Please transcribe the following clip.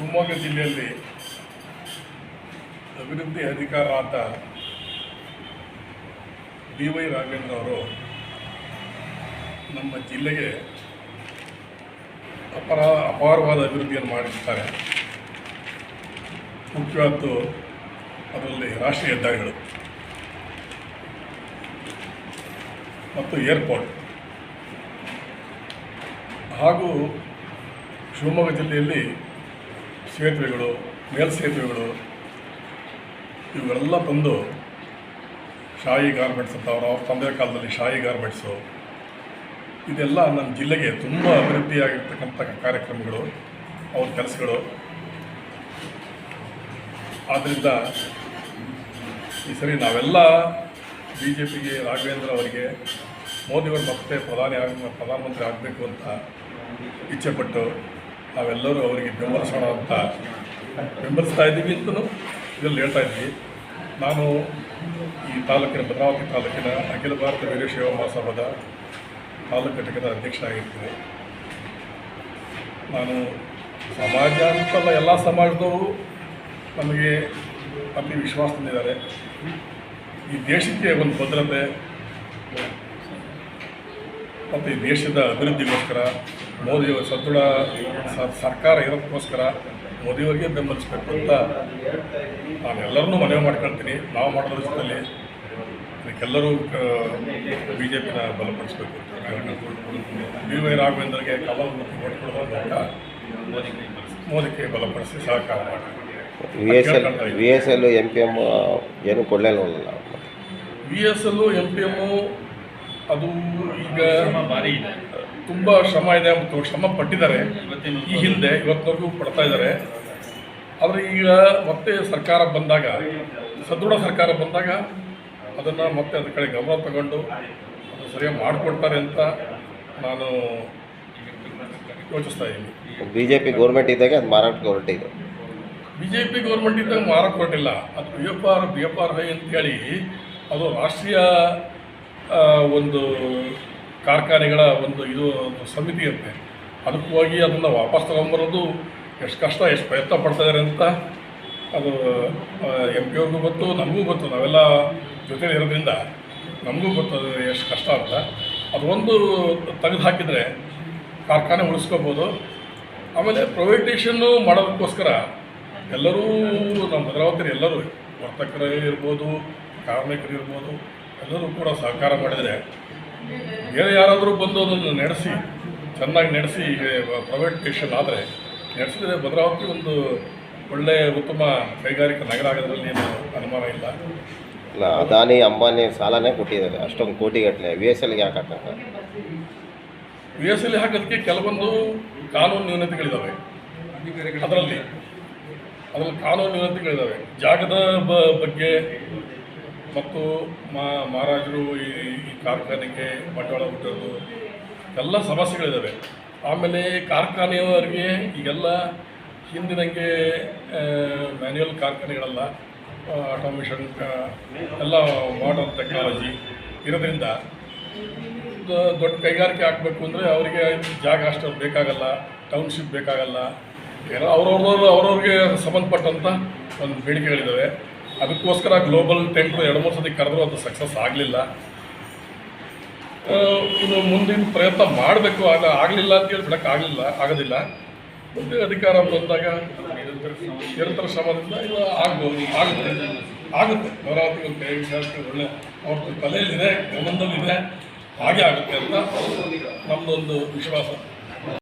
ಶಿವಮೊಗ್ಗ ಜಿಲ್ಲೆಯಲ್ಲಿ ಅಭಿವೃದ್ಧಿ ಅಧಿಕಾರರಾದ D Y Raghavendra ಅವರು ನಮ್ಮ ಜಿಲ್ಲೆಗೆ ಅಪಾರ, ಅಪಾರವಾದ ಅಭಿವೃದ್ಧಿಯನ್ನು ಮಾಡಿರ್ತಾರೆ ಮುಖ್ಯವಾದ್ದು ಅದರಲ್ಲಿ ರಾಷ್ಟ್ರೀಯ ಹೆದ್ದಾರಿಗಳು ಮತ್ತು ಏರ್ಪೋರ್ಟ್. ಹಾಗೂ ಶಿವಮೊಗ್ಗ ಜಿಲ್ಲೆಯಲ್ಲಿ ಸೇತುವೆಗಳು ಮೇಲ್ಸೇತುವೆಗಳು ಇವೆಲ್ಲ ತಂದು ಶಾಯಿ ಗಾರ್ಮೆಂಟ್ಸ್ ಅಂತ ಅವರ ಅವ್ರ ತಂದೆಯ ಕಾಲದಲ್ಲಿ ಶಾಯಿ ಗಾರ್ಮೆಂಟ್ಸು. ಇದೆಲ್ಲ ನಮ್ಮ ಜಿಲ್ಲೆಗೆ ತುಂಬ ಅಭಿವೃದ್ಧಿಯಾಗಿರ್ತಕ್ಕಂಥ ಕಾರ್ಯಕ್ರಮಗಳು, ಅವ್ರ ಕೆಲಸಗಳು. ಆದ್ದರಿಂದ ಈ ಸರಿ ನಾವೆಲ್ಲ ಬಿ ಜೆ ಪಿಗೆ ರಾಘವೇಂದ್ರ ಅವರಿಗೆ, ಮೋದಿಯವರು ಮತ್ತೆ ಪ್ರಧಾನಿ ಆಗ, ಪ್ರಧಾನಮಂತ್ರಿ ಆಗಬೇಕು ಅಂತ ಇಚ್ಛೆಪಟ್ಟು ನಾವೆಲ್ಲರೂ ಅವರಿಗೆ ಬೆಂಬಲಿಸೋಣ ಅಂತ ಬೆಂಬಲಿಸ್ತಾ ಇದ್ದೀವಿ ಅಂತಲೂ ಇದರಲ್ಲಿ ಹೇಳ್ತಾ ಇದ್ವಿ. ನಾನು ಈ ತಾಲೂಕಿನ ಭದ್ರಾವತಿ ತಾಲೂಕಿನ ಅಖಿಲ ಭಾರತ ವೀರಶೈವ ಮಹಾಸಭಾದ ತಾಲೂಕು ಘಟಕದ ಅಧ್ಯಕ್ಷರಾಗಿರ್ತೀನಿ. ನಾನು ಸಮಾಜ ಅಂತಲ್ಲ ಎಲ್ಲ ಸಮಾಜದವರು ನಮಗೆ ಅತಿ ವಿಶ್ವಾಸ ತಂದಿದ್ದಾರೆ. ಈ ದೇಶಕ್ಕೆ ಒಂದು ಭದ್ರತೆ ಮತ್ತು ಈ ದೇಶದ ಅಭಿವೃದ್ಧಿಗೋಸ್ಕರ ಮೋದಿಯವರ ಸದೃಢ ಸರ್ಕಾರ ಇರೋದಕ್ಕೋಸ್ಕರ ಮೋದಿಯವರಿಗೆ ಬೆಂಬಲಿಸಬೇಕು ಅಂತ ನಾನು ಎಲ್ಲರನ್ನೂ ಮನವಿ ಮಾಡ್ಕೊಳ್ತೀನಿ. ನಾವು ಮಾಡೋದ್ರ ಜೊತೆಲಿ ಇದಕ್ಕೆಲ್ಲರೂ ಬಿ ಜೆ ಪಿನ ಬಲಪಡಿಸಬೇಕು ಬಿ ವೈ ರಾಘವೇಂದ್ರಗೆ ಕಮಲ ಓಟ್ಕೊಳ್ಳೋದ್ರ ಮೂಲಕ ಮೋದಿಗೆ ಬಲಪಡಿಸಿ ಸಹಕಾರ ಮಾಡಿ V S L V S L M P M ಏನು V S L M P M ಅದು ಈಗ ಭಾರಿ ಇದೆ. ತುಂಬ ಶ್ರಮ ಇದೆ ಮತ್ತು ಶ್ರಮ ಪಟ್ಟಿದ್ದಾರೆ. ಈ ಹಿಂದೆ ಇವತ್ತಿನವರೆಗೂ ಪಡ್ತಾ ಇದ್ದಾರೆ. ಆದರೆ ಈಗ ಮತ್ತೆ ಸರ್ಕಾರ ಬಂದಾಗ ಸದೃಢ ಸರ್ಕಾರ ಬಂದಾಗ ಅದನ್ನು ಮತ್ತೆ ಅದ್ರ ಕಡೆ ಗಮನ ತಗೊಂಡು ಅದು ಸರಿಯಾಗಿ ಮಾಡಿಕೊಡ್ತಾರೆ ಅಂತ ನಾನು ಯೋಚಿಸ್ತಾ ಇದ್ದೀನಿ. ಬಿ ಜೆ ಪಿ ಗೌರ್ಮೆಂಟ್ ಇದ್ದಾಗ ಅದು ಮಾರಾಟಕ್ಕೆ ಇದೆ. ಬಿ ಜೆ ಪಿ ಗೌರ್ಮೆಂಟ್ ಇದ್ದಾಗ ಮಾರಾಟ ಹೊರಟಿಲ್ಲ ಅದು B F R B F R I ಅಂತೇಳಿ ಅದು ರಾಷ್ಟ್ರೀಯ ಒಂದು ಕಾರ್ಖಾನೆಗಳ ಒಂದು ಇದು ಒಂದು ಸಮಿತಿ ಇರುತ್ತೆ. ಅದಕ್ಕೂ ಹೋಗಿ ಅದನ್ನು ವಾಪಸ್ ತೊಗೊಂಬರೋದು ಎಷ್ಟು ಕಷ್ಟ, ಎಷ್ಟು ಪ್ರಯತ್ನ ಪಡ್ತಾಯಿದ್ದಾರೆ ಅಂತ ಅದು ಎಂ ಪಿ ಅವ್ರಿಗೂ ಗೊತ್ತು, ನಮಗೂ ಗೊತ್ತು. ನಾವೆಲ್ಲ ಜೊತೆಲಿ ಇರೋದ್ರಿಂದ ನಮಗೂ ಗೊತ್ತು ಅದು ಎಷ್ಟು ಕಷ್ಟ ಅಂತ. ಅದು ಒಂದು ತೆಗೆದು ಹಾಕಿದರೆ ಕಾರ್ಖಾನೆ ಉಳಿಸ್ಕೋಬೋದು. ಆಮೇಲೆ ಪ್ರೈವೇಟೇಷನ್ನು ಮಾಡೋದಕ್ಕೋಸ್ಕರ ಎಲ್ಲರೂ ನಮ್ಮ ಭದ್ರಾವತಿಯರು ಎಲ್ಲರೂ ವರ್ತಕರು ಇರ್ಬೋದು, ಕಾರ್ಮಿಕರು ಇರ್ಬೋದು, ಎಲ್ಲರೂ ಕೂಡ ಸಹಕಾರ ಮಾಡಿದರೆ ಬೇರೆ ಯಾರಾದರೂ ಬಂದು ಅದನ್ನು ನಡೆಸಿ ಚೆನ್ನಾಗಿ ನಡೆಸಿ ಪ್ರೈವೇಟೇಷನ್ ಆದರೆ ನಡೆಸಿದರೆ ಭದ್ರಾವತಿ ಒಂದು ಒಳ್ಳೆಯ ಉತ್ತಮ ಕೈಗಾರಿಕಾ ನಗರ ಆಗೋದ್ರಲ್ಲಿ ಏನು ಅನುಮಾನ ಇಲ್ಲ. ಇಲ್ಲ ಅದಾನಿ ಅಂಬಾನಿ ಸಾಲನೇ ಕೊಟ್ಟಿದ್ದಾರೆ. ಅಷ್ಟೊಂದು ಕೋಟಿಗಟ್ಟಲೆ ವಿ ಎಸ್ ಎಲ್ಗೆ ಯಾಕೆ ವಿ ಎಸ್ ಎಲ್ ಹಾಕೋದಕ್ಕೆ ಕೆಲವೊಂದು ಕಾನೂನು ನ್ಯೂನತೆಗಳಿದ್ದಾವೆ ಅದರಲ್ಲಿ ಅದರಲ್ಲಿ ಕಾನೂನು ನ್ಯೂನತೆಗಳಿದ್ದಾವೆ ಜಾಗದ ಬಗ್ಗೆ ಮತ್ತು ಮಾ ಮಹಾರಾಜರು ಈ ಈ ಕಾರ್ಖಾನೆಗೆ ಬಂಡವಾಳ ಹುಟ್ಟೋದು ಎಲ್ಲ ಸಮಸ್ಯೆಗಳಿದ್ದಾವೆ. ಆಮೇಲೆ ಕಾರ್ಖಾನೆಯವರಿಗೆ ಈಗೆಲ್ಲ ಹಿಂದಿನಂಗೆ ಮ್ಯಾನ್ಯುಯಲ್ ಕಾರ್ಖಾನೆಗಳೆಲ್ಲ ಆಟೋಮೇಷನ್ ಎಲ್ಲ ಮಾಡರ್ನ್ ಟೆಕ್ನಾಲಜಿ ಇರೋದ್ರಿಂದ ದೊಡ್ಡ ಕೈಗಾರಿಕೆ ಹಾಕಬೇಕು ಅಂದರೆ ಅವರಿಗೆ ಜಾಗ ಅಷ್ಟು ಬೇಕಾಗಲ್ಲ ಟೌನ್ಶಿಪ್ ಬೇಕಾಗಲ್ಲ. ಏನೋ ಅವ್ರವ್ರವ್ರು, ಅವ್ರವ್ರಿಗೆ ಸಂಬಂಧಪಟ್ಟಂಥ ಒಂದು ಬೇಡಿಕೆಗಳಿದ್ದಾವೆ. ಅದಕ್ಕೋಸ್ಕರ ಗ್ಲೋಬಲ್ ಟೆಂಟ್ರು ಎರಡು ಮೂರು ಸತಿ ಕರೆದ್ರು ಅದು ಸಕ್ಸಸ್ ಆಗಲಿಲ್ಲ. ಇದು ಮುಂದಿನ ಪ್ರಯತ್ನ ಮಾಡಬೇಕು. ಆಗ ಆಗಲಿಲ್ಲ ಅಂತೇಳಿ ಆಗಲಿಲ್ಲ, ಆಗೋದಿಲ್ಲ. ಮುಂದೆ ಅಧಿಕಾರ ಬಂದಾಗ ನಿರಂತರ ಶ್ರಮದಿಂದ ಇದು ಆಗ್ಬೋದು, ಆಗುತ್ತೆ. ಆಗುತ್ತೆ. ಒಂದು ಕೈ ಒಳ್ಳೆ ಅವ್ರ ತಲೆಯಲ್ಲಿದೆ ಗಮನದಲ್ಲಿದೆ ಹಾಗೆ ಆಗುತ್ತೆ ಅಂತ ನಮ್ಮದೊಂದು ವಿಶ್ವಾಸ.